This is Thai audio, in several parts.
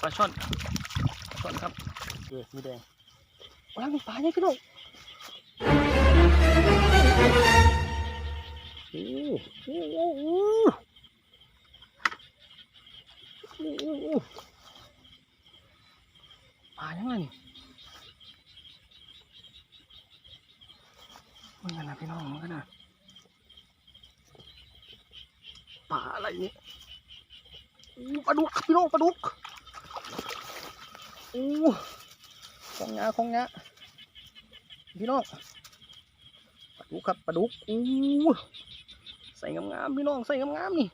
ปลาช่อนปลาช่อนครับเออมีแดงปลาวมีปลาเนี่ยพี่น้องโอ้โหโอ้โอ้โอ้โอ้โอ้ปลายังไงนี่มันกันนะพี่น้องมันกันนะปลาอะไรเนี่ยอู้ปลาดุกครับพี่น้องปลาดุกอู้ขอ งะพี่น้องปลาดุกครับปลาดุกอู้ใส่งามๆพี่น้องใส่งามๆนี่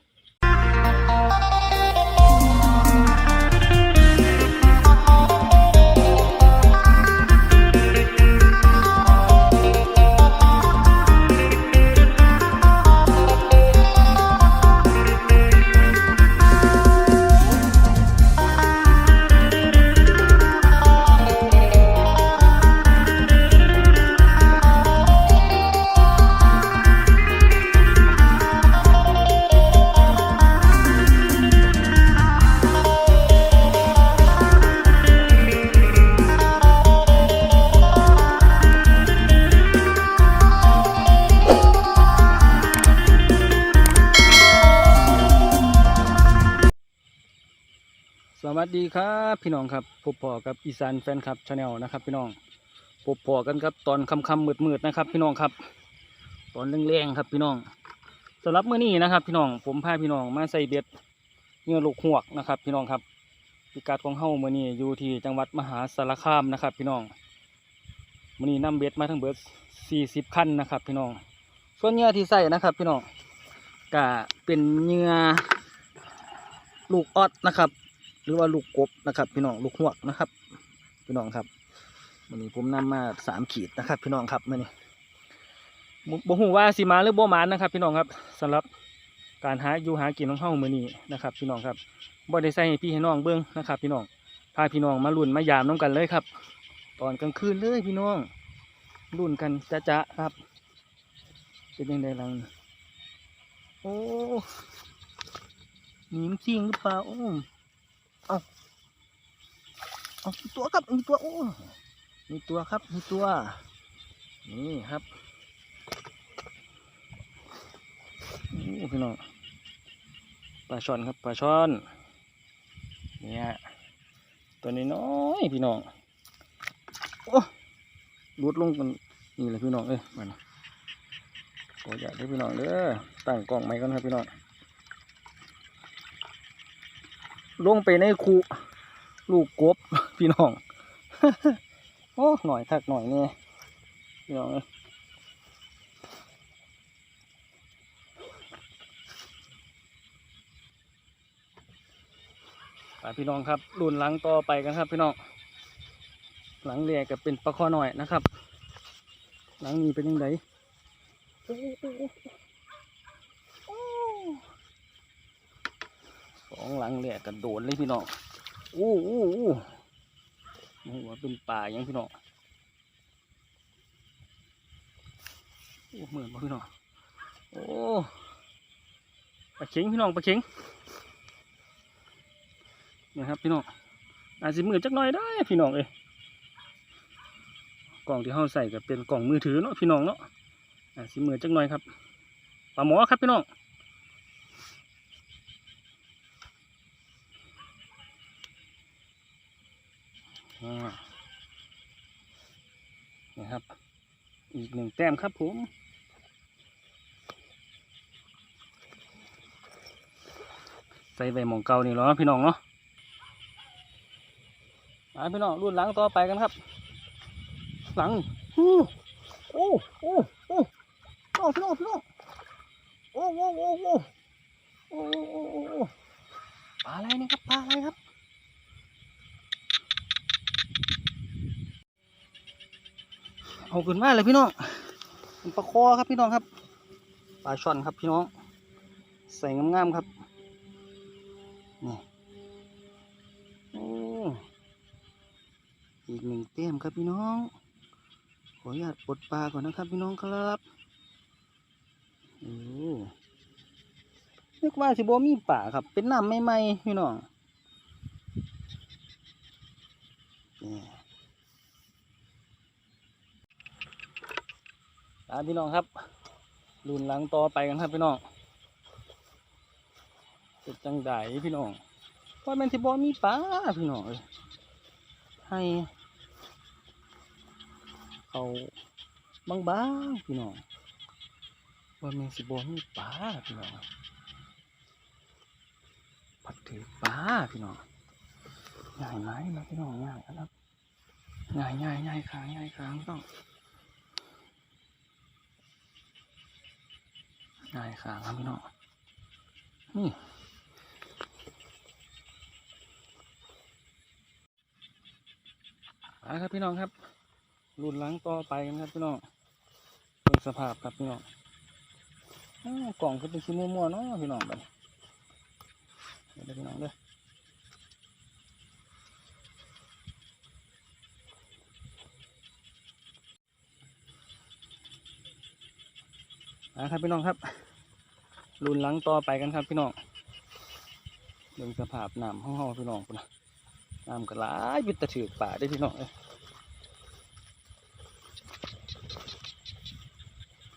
สวัสดีครับพี่น้องครับพบพอกับอีสานแฟนคลับชาแนลนะครับพี่น้องพบพอกันครับตอนค่ำๆมืดๆนะครับ พี่น้องครับ ตอนแรงๆครับพี่น้องสำหรับเมื้อนี้นะครับ พี่น้องผมพาพี่น้องมาใส่เบ็ดเงื่อลูกหวกนะครับ พี่น้องครับพิกัดของเฮ้ามื้อนี้อยู่ที่จังหวัดมหาสารคามนะครับ พี่น้องเมื้อนี้นำเบ็ดมาทั้งเบิด40คันนะครับ พี่น้อง ส่วนเหงื่อที่ใส่นะครับ พี่น้องก็เป็นเหงื่อลูกออดนะครับ หรือว่าลูกกบนะครับ พี่น้องลูกหวกนะครับ พี่น้องครับวันนี้ผมนำมาสามขีดนะครับ พี่น้องครับมื่อนี้บ่บ่ฮู้ว่าสิมาหรือบ่มานะครับ พี่น้องครับสำหรับการหาอยู่หากินของเฮามื้อนี้นะครับ พี่น้องครับบ่ได้ใส่ให้พี่ให้น้องเบิ่งนะครับ พี่น้องพาพี่น้องมาลุ้นมายามน้องกันเลยครับ ตอนกลางคืนเลยพี่น้องลุ้นกันจะๆครับเป็นยังไงลังโอ้หนีมนซิ่งหรือเปล่าโอ้ เอามีตัวครับมีตัวโอ้มีตัวครับมีตัว นี่ครับโอ้พี่น้องปลาช่อนครับปลาช่อนเนี่ยตัวนี้น้อยพี่น้องโอ้ลุดลงกันนี่เลยพี่น้องเอ้ยมันโอ้ยอยากได้พี่น้องเด้อตั้งกล้องไม้ก่อนครับพี่น้อง ลงไปในคูลูกกบพี่น้องโอ้หน่อยทักหน่อยเนี่ยพี่น้องพี่น้องครับรุ่นหลังต่อไปกันครับ พี่น้องหลังเรียกกับเป็นปลาคอหน่อยนะครับ หลังนี้เป็นยังไงโอ้โอ้โอ้โอ้ ส องหลังแหลกกระโดดเลยพี่น้องอู้อู้อู้นี่ว่าเป็นป่ายังพี่น้องโอ้เหมือนบ่พี่น้องโอ้ปลาเข็งพี่น้องปลาเข็งนี่ครับพี่น้องอาจสิมือจักหน่อยได้พี่น้องเอ้กล่องที่เขาใส่ก็เป็นกล่องมือถือเนาะพี่น้องเนาะอาจสิมือจักหน่อยครับปลาหมอครับพี่น้อง นะครับ อีกหนึ่งแต้มครับผมใส่ใบหมองเก่านี่เนาะพี่น้องเนาะมาพี่น้องรุ่นหลังต่อไปกันครับ หลังโอ้โอ้โอ้น้องพี่น้องพี่น้องโอ้โอ้โอ้โอ้โอ้โอ้โอ้ปลาอะไรนี่ครับปลาอะไรครับ เอาขึ้นมาเลยพี่น้องเป็นปลาคอครับพี่น้องครับปลาช่อนครับพี่น้อง ใส่งามๆครับนี่โอ้อีกหนึ่งเต้มครับพี่น้อง ขออนุญาตปลดปลาก่อนนะครับพี่น้องครับโอ้นึกว่าสิบ่มีป่าครับ เป็นน้ำใหม่ๆพี่น้องนี่ตาม พี่น้องครับรุ่นหลังต่อไปกันครับพี่น้องเป็นจังไดพี่น้องว่าแม่นสิบ่มีป่าพี่น้องให้เขาบางๆพี่น้องว่าแมนสิบ่มีป่าพี่น้องผัดถือปลาพี่น้องง่ายไหมนะพี่น้องง่ายครับง่ายง่ายง่ายค้างง่ายค้างต้อง ง่ายค้าครับพี่น้องนี่ครับพี่น้องครับรุ่นหลังต่อไปกันครับพี่น้องเป็นสภาพครับพี่น้องกล่องก็เป็นชิ้นมัวๆเนาะพี่น้องไปเดี๋ยวพี่น้องเด้อ อ่าครับพี่น้องครับรุ่นหลังต่อไปกันครับพี่น้องเรื่องสภาพน้ำห้องห้องพี่น้องพุ่นนะน้ำก็หลายวิตะถือป่าได้อพี่น้องเอ้ย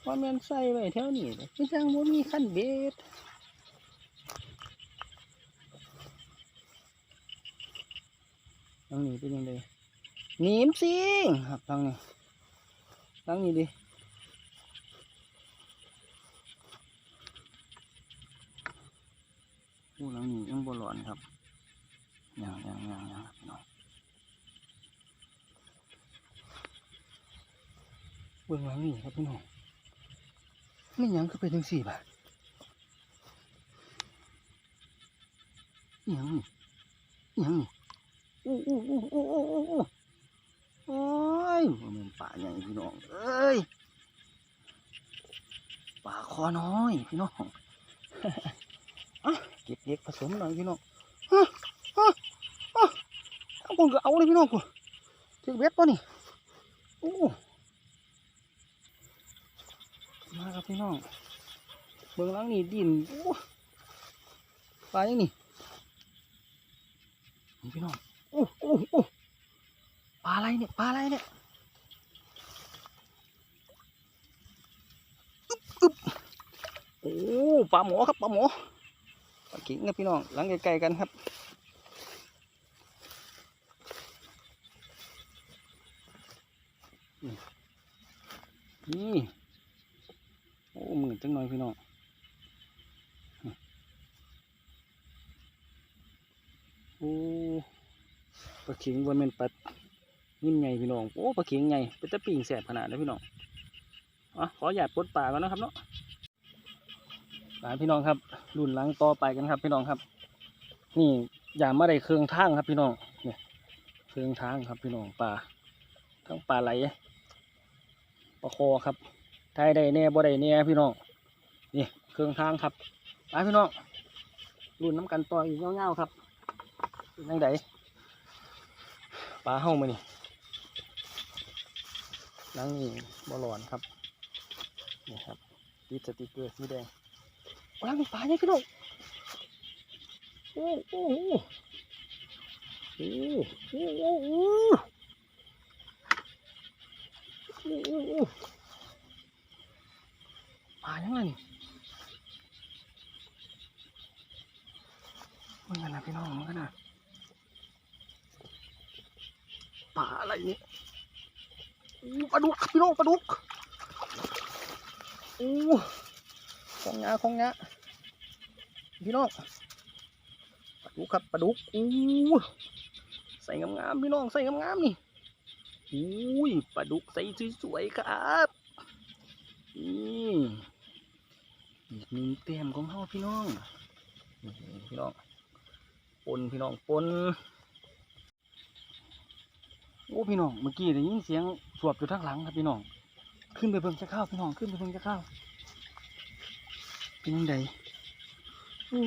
ว่าแม่นใส่ไว้แถวนี้เลยไม่จังว่ามีขั้นเบ็ดทางนี้เป็นยังไงหนีมสิงครับทางนี้ทางนี้ดิผู้หลังนี้ยังบ่หลอน ครับยังยังยังยังพี่น้องเบื้องหลังนี่ครับพี่น้องไม่ยังก็เป็นจังสี่บาทยังยังอู้อู้อู้อู้อู้อู้โอ้ยบ่แมันป่าใหญ่พี่น้องเอ้ยป่าคอน้อยพี่น้องอะเก็บเล็กผสมหน่อยพี่น้อง อะอะอะเอาคนก็เอาเลยพี่น้องกูเจอเบ็ดป่ะนี่โอ้มาครับพี่น้องเบื้องหลังนี่ดินโอ้ปลาอย่างนี่นี่พี่น้องโอ้โอ้โอ้ปลาอะไรเนี่ยปลาอะไรเนี่ยอึบอึบโอ้ปลาหมอครับปลาหมอ ปลาขิงครับพี่น้องหลังไกลๆกันครับนี่โอ้มือจังหน่อยพี่น้องโอ้ปลาเข็งว่าแม่นปลานิ่มใหญ่พี่น้องโอ้ปลาเข็งใหญ่เป็นตะปิ่งแสบขนาดเลยพี่น้องอะขอหยาดปดป่าก่อนนะครับเนาะ หลานพี่น้องครับ รุ่นหลังต่อไปกันครับ พี่น้องครับ นี่อย่ามาได้เครื่องทางครับ พี่น้องเนี่ยเครื่องทางครับ พี่น้องปลาทั้งปลาไหลปลาคอครับไทยได้แน่บ่ได้แน่พี่น้องนี่เครื่องทางครับไปพี่น้องรุ่นน้ำกันต่ออีกเงาๆครับเป็นยังไงปลาเฮ้ามานี่นั่งนี่บอลอนครับนี่ครับติดสติกเกอร์สีแดง วางปลาเนี่ยพี่น้องโอ้โหโอ้โหโอ้โหปายังงนี่มันกันนะพี่น้องมันกันนะปลาอะไรเนี่ยปลาดุกพี่น้องปลาดุกโอ้ ของงาของงาพี่น้องปลาดุกครับปลาดุกอู้ใส่งามๆพี่น้องใส่งามๆนี่อุ้ยปลาดุกใส่สวยๆครับนี่อีกหนึ่งเต็มของเขาพี่น้องพี่น้องปนพี่น้องปนโอ้พี่น้องเมื่อกี้ได้ยินเสียงสวบอยู่ทางหลังครับพี่น้องขึ้นไปเบิ่งจะเข้าวพี่น้องขึ้นไปเบิ่งจะเข้าว เป็นยังไงโอ้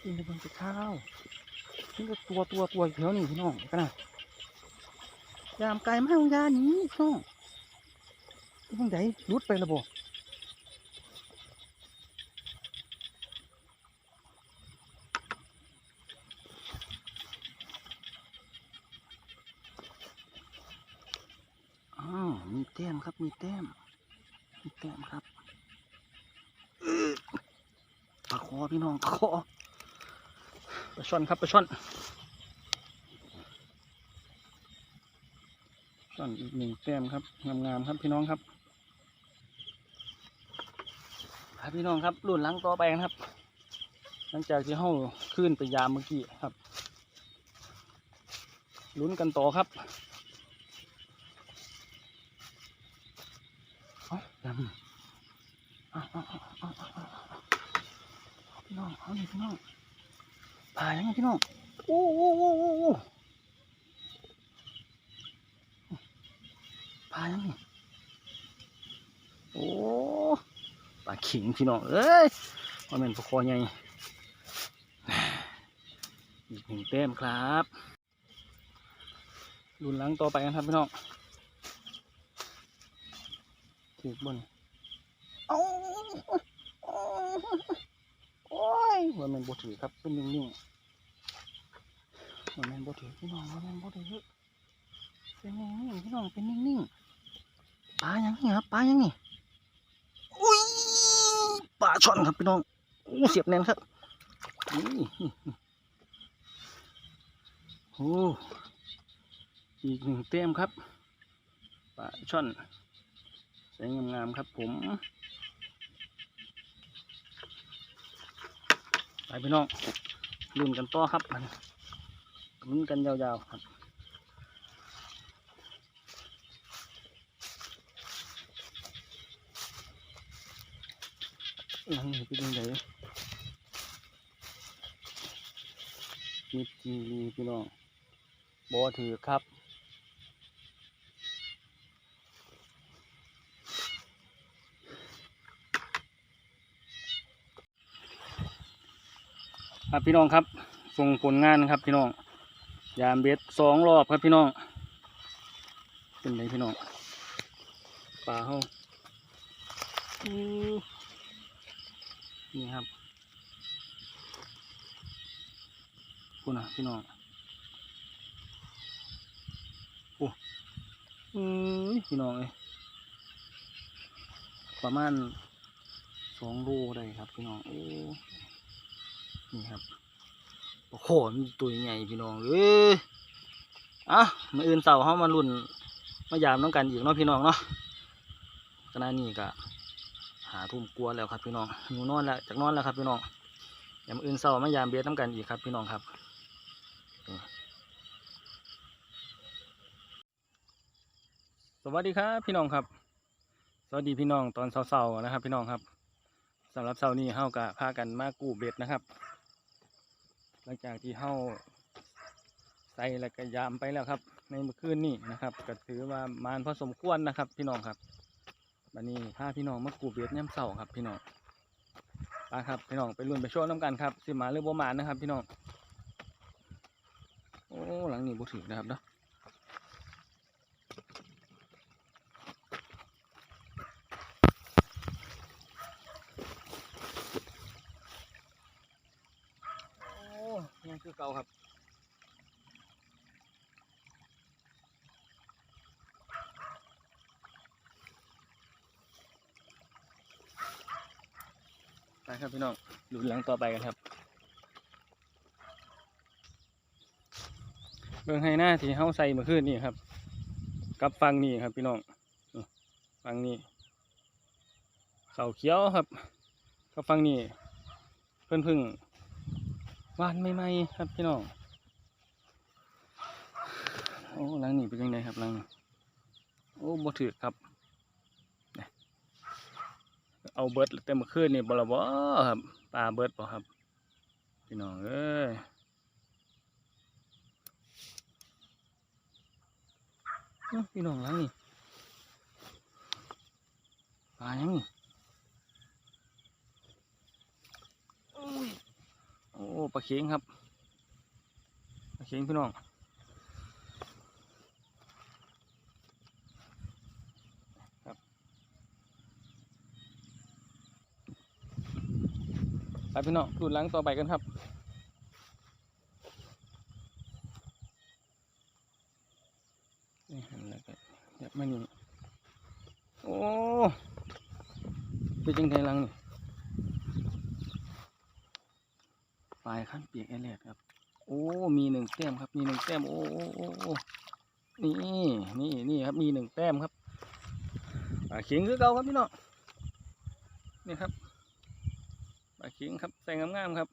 ขึ้นไปบิ่งจะเข้าวนี่ก็ตัวตัวตัวเยู่แถวนี่พี่น้องกันนะยามไกลมากของยานี้พี่น้องยังไงรุดไปละบ่อ้าวมีแต้มครับ มีแต้ม มีแต้มครับอื้อปลาคอพี่น้องปลาคอปลา ช่อนครับปลาช่อนช่อนอีกหนึ่งแต้มครับงามๆครับพี่น้องครับครับพี่น้องครับรุ่นหลังต่อไปกันครับ หลังจากที่เฮาขึ้นไปยามเมื่อกี้ครับลุ้นกันต่อครับเอายำเอาเอาเอาเอาเอาเอาเอาพี่น้องเอานี่พี่น้อง ผ่ายังพี่น้องโอ้โอ้โอ้โอ้ปลายังนี่โอ้ปลาขิงพี่น้องเอ้ยว่าเป็นปลาคอใหญ่อีกหนึ่งเต้มครับรุนหลังต่อไปกันครับพี่น้องถือบนเอา โอ้ยว่าแมันบ่ถือครับเป็นนิ่งๆว่าแมันบ่ถือพี่น้องว่าแมันบ่ถือเป็นนิ่งๆพี่น้องเป็นนิ่งๆปลาอย่างนี้ครับปลาอย่างนี้อุ้ยปลาช่อนครับพี่น้องอู้เสียบแน่นครับนี่โอ้อีกหนึ่งเต็มครับปลาช่อนสวยงามๆครับผม ไปพี่น้องลุ้นกันต่อครับมันลุ้นกันยาวๆครับหลังเป็นยังไงมีจีพี่น้องบอถือครับ ครับพี่น้องครับ ส่งผลงานครับพี่น้อง ยามเบ็ดสองรอบครับพี่น้อง เป็นไงพี่น้องปลาเขานี่ครับคุณนะพี่น้องโอ้เอ้ยพี่น้องเอ้ยประมาณสองโลได้ครับพี่น้องโอ้ นี่ครับโอ้โหมีตัวใหญ่พี่น้องเอ้ยอะมาอื่นเสาเขามาลุ่นมายามน้องกันอีกเนาะพี่น้องเนาะขณะนี้ก็หาทุ่มกลัวแล้วครับพี่น้องหิวนอนแล้วจากนอนแล้วครับพี่น้องอย่ามาอื่นเศร้ามายามเบียดน้ำกันอีกครับพี่น้องครับสวัสดีครับพี่น้องครับ สวัสดีพี่น้องตอนเศร้าๆนะครับ พี่น้องครับสำหรับเศร้านี้เฮากะพากันมากู้เบ็ดนะครับ หลังจากที่เฮาใส่และก็ยามไปแล้วครับ ในเมื่อคืนนี้นะครับก็ถือว่ามานพอสมควรนะครับ พี่น้องครับบันนี้พาพี่น้องมากูเบียดย่ำเสาครับ พี่น้องไปครับพี่น้องไปลุ่นไปโชว์น้ำกันครับสิหมาหรือบ่มานะครับ พี่น้องโอ้หลังนี้บ่ถึงนะครับเนาะโอ้ยังคือเก่าครับไปครับ หลุนหลังต่อไปกันครับ เบิ่งให้หน้าที่เฮาใส่มื่อคืนนี่ครับ กับฟังนี่ครับพี่น้องฟังนี่เขาเขียวครับกับฟังนี่เพิ่นพึ่งวานใหม่ๆครับพี่น้องโอ้หลังนี่เป็นยังไงครับหลังโอ้บ่ถือครับ เอาเบิดเต็มเมื่อคืนนี่บละบ่ครับปลาเบิดบ่ครับพี่น้องเอ้ยพี่น้องหลังนี่ปลายังนี้โอ้ปลาเข็งครับปลาเข็งพี่น้อง ไปพี่น้องดูดหล้างต่อไปกันครับนี่หันแล้วก็ยับมานี่โอ้เป็นจังไงลังนี่ปลายขั้นเปียกแอลเลดครับ โอ้ มีหนึ่งแต้มครับ มีหนึ่งแต้ม โอ้โอ้โอ้นี่ นี่นี่ครับ มีหนึ่งแต้มครับปลาเข็งคือเก่าครับพี่น้องนี่ครับ ข็งครับใส่งามๆครับ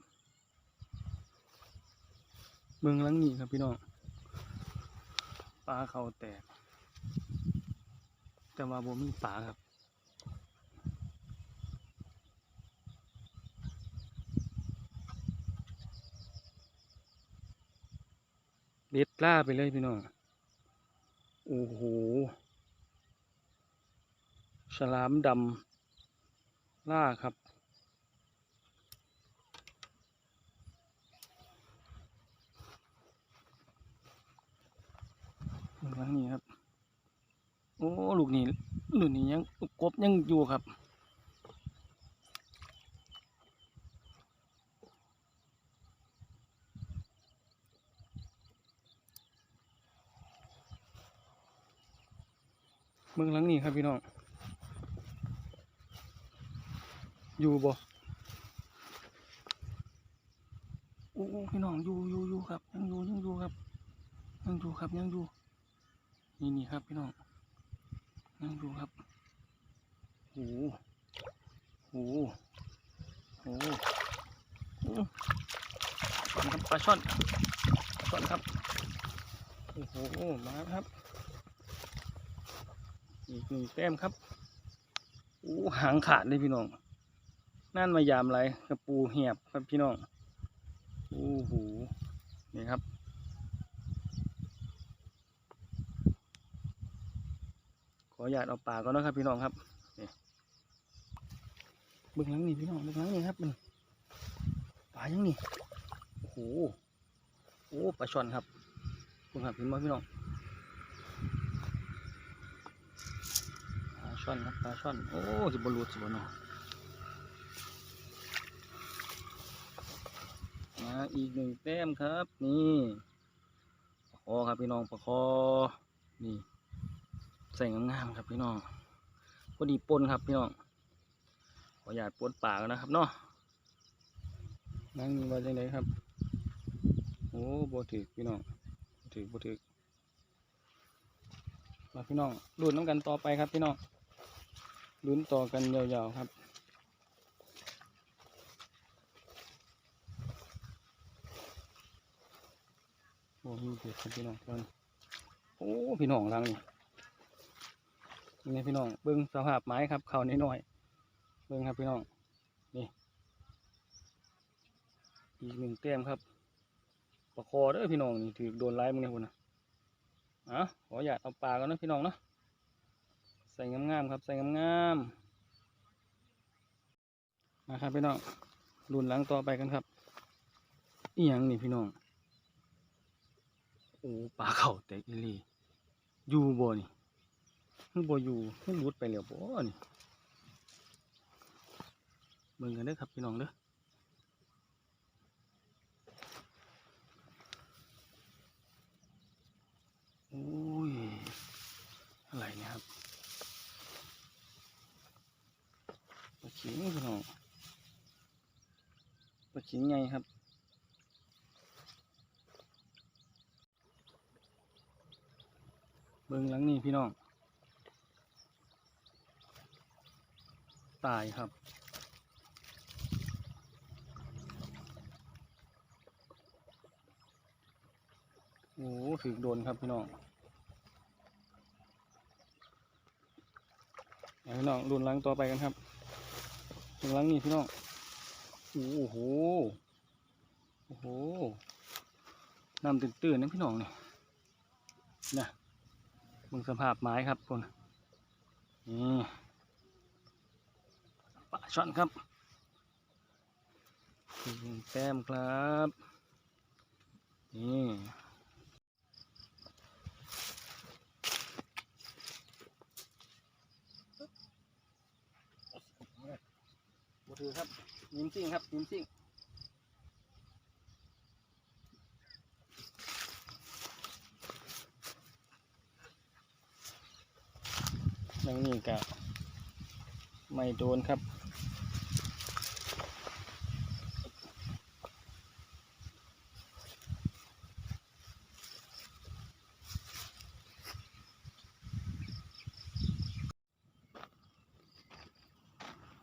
เมืองลังนี้ครับพี่น้องปลาเขาแตก แต่ว่าบ่มีปลาครับเด็ดล่าไปเลยพี่น้องโอ้โหฉลามดำล่าครับ ครั้งนี้ครับ โอ้ลูกนี้ลูกนี้ยังลูกกบยังอยู่ครับเมืองหลังนี้ครับพี่น้อง อยู่บ่โอ้พี่น้องอยู่อยู่อยู่ครับ ยังอยู่ยังอยู่ครับ ยังอยู่ครับยังอยู่ นี่นี่ครับพี่น้องยังอยู่ครับโอ้โหโอ้โหโอ้โหครับปลาช่อนปลาช่อนครับโอ้โหมาครับ อีกหนึ่งแต้มครับโอ้หางขาดเลยพี่น้องนั่นมายามไรกระปูเหียบครับพี่น้องโอ้โหนี่ครับ ออนุญาตเอาปากก่อนนะครับพี่น้องครับเบื้องหลังนี่พี่น้องเบื้องหลังนี่ครับมันปลายังนี่โอ้โหโอ้ปลาช่อนครับคุณครับเห็นไหมพี่น้องปลาช่อนครับปลาช่อนโอ้สิบรูดสิบเนาะมาอีกหนึ่งแต้มครับ นี่ปลาคอครับพี่น้องปลาคอนี่ ใส่งามๆครับพี่น้องพอดีปนครับพี่น้องขออยากปนปากนะครับเนาะนั่งนี่ว่าจังไดครับ โอ้บถือพี่น้องถือบถือมาพี่น้องลุ้นน้ำกันต่อไปครับพี่น้องลุ้นต่อกันยาวๆครับโอ้มีเด็ดครับพี่น้องตอนโอ้พี่น้องรังนี่ นี่พี่น้องเบิ้งสภาพไม้ครับเขาน้อยๆเบิ้งครับพี่น้องนี่อีกหนึ่งแต้มครับประคอเด้อพี่น้องนี่ถือโดนไล่มึงเนี่ยคุณนะอะขออยากเอาปลากันนะพี่น้องเนาะใส่งามๆครับใส่งามๆมาครับพี่น้องรุนหลังต่อไปกันครับอีหยังนี่พี่น้องโอ้ปลาเข่าแตกอีลีอยู่บ่นี่ มันบ่อยู่มันหลุดไปแล้วบ่นี่เบิ่งกันเด้อครับพี่น้องเด้อโอ้ย อะไรเนี่ยครับปลาขิงพี่น้องปลาขิงไงครับเบิ่งหลังนี่พี่น้องายครับโอ้ถึกโดนครับพี่น้องพี่น้องรุนหลังต่อไปกันครับรุนลังนี่พี่น้องโอ้โหโอ้โหน้ำตื่นๆนะพี่น้องเนี่ยนะมึงสภาพไม้ครับคนนี่ ช่อนครับแต้มครับ นี่ถือครับยิ้มซิ่งครับยิ้มซิ่งอย่งนี้ก็ไม่โดนครับ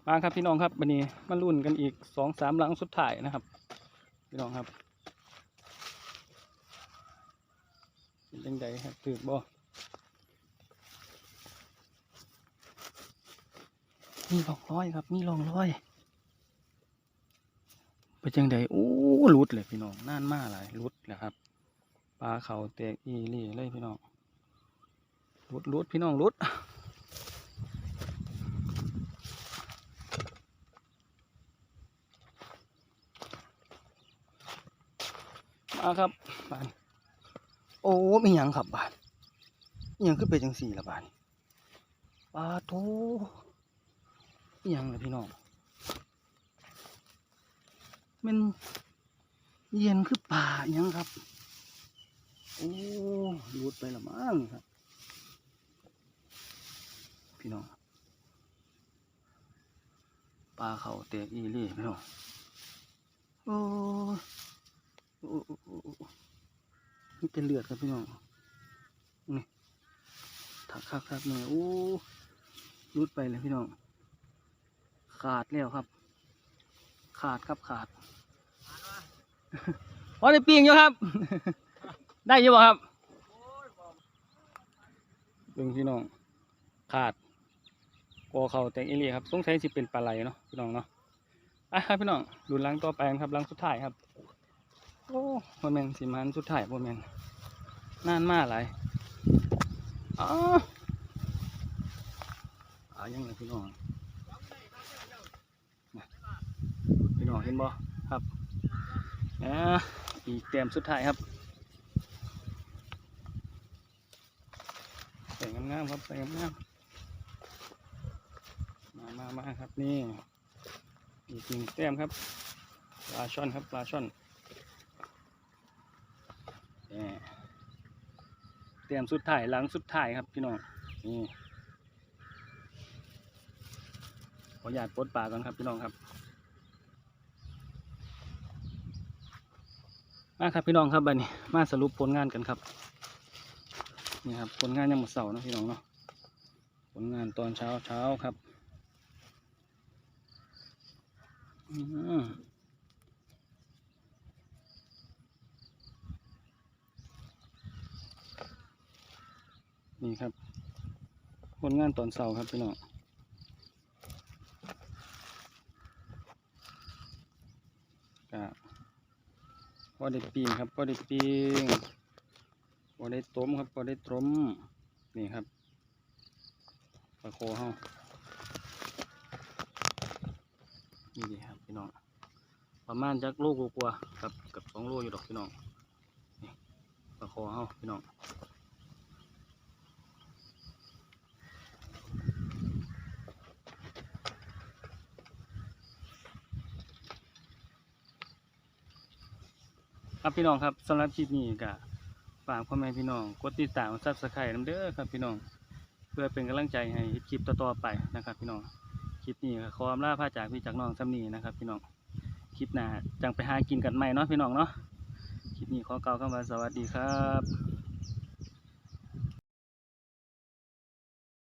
มาครับพี่น้องครับวันนี้มาลุ้นกันอีกสองสามหลังสุดท้ายนะครับ พี่น้องครับเป็นยังไงครับถือบ่มีลองร้อยครับมีลองร้อยเป็นยังไงโอ้หลุดเลยพี่น้องน่านมากหลายลุดแหละครับปลาเขาแตกอีหลี่เลยพี่น้องลุดลุดพี่น้องลุด มาครับบานโอ้ไมีหยังครับบานยังขึ้นไปจังสี่ละบานปลาโถมีหยังเลยพี่น้องมันเย็นคือป่าอิหยังครับ โอ้หลุดไปละมั้งครับ พี่น้องปลาเขาเตกอีหลี่พี่น้องโอ้ นี่เป็นเลือดครับพี่น้องนี่ถักคักคักๆเนี่ยโอ้รุดไปเลยพี่น้อง ขาดแล้วครับ ขาดครับขาดพอได้ปีงอยู่ครับ ได้อยู่บ่ครับเบิ่งพี่น้อง ขาดกอเขาแตงอีเลียครับสงสัยสิเป็นปลาไหลเนาะพี่น้องเนาะอะครับพี่น้องดูลังต่อไปกันครับลังสุดท้ายครับ โอ้บ่แม่นสิมันสุดท้ายบ่แม่นนานมากหลายอ๋ออายังไงพี่น้องน่ะพี่น้องเห็นบ่ครับอ่าอีกเต็มสุดท้ายครับใส่งามๆครับใส่งามๆมามามาครับนี่อีกหนึ่งแต้มครับปลาช่อนครับปลาช่อน เตรียมสุดถ่ายหลังสุดถ่ายครับพี่น้องนี่ขออนุญาตปลดปลาก่อนครับพี่น้องครับมาครับพี่น้องครับบัดนี้มาสรุปผลงานกันครับนี่ครับผลงานยังหมดเสาร์นะพี่น้องเนาะผลงานตอนเช้าเช้าครับอืม นี่ครับผลงานตอนเสาร์ครับพี่น้องกะพอได้ปีนครับพอได้ปีงพอได้ต้มครับพอได้ต้มนี่ครับปลาโคเฮานี่ดีครับพี่น้องประมาณจักโลกกว่าๆครับกับสองโลอยู่ดอกพี่น้องนี่ปลาโคเฮาพี่น้อง ครับพี่น้องครับสำหรับคลิปนี้ก็ฝากพ่อแม่พี่น้องกดติดตามซับสไครต์น้ำเด้อครับพี่น้อง เพื่อเป็นกำลังใจให้เฮ็ดคลิปต่อๆไปนะครับพี่น้องคลิปนี้ก็ขออำลาพาจากพี่จากน้องซ้ำนี้นะครับ พี่น้องคลิปหน้าจังไปหากินกันใหม่เนาะพี่น้องเนาะคลิปนี้ขอเก่าคำว่าสวัสดีครับ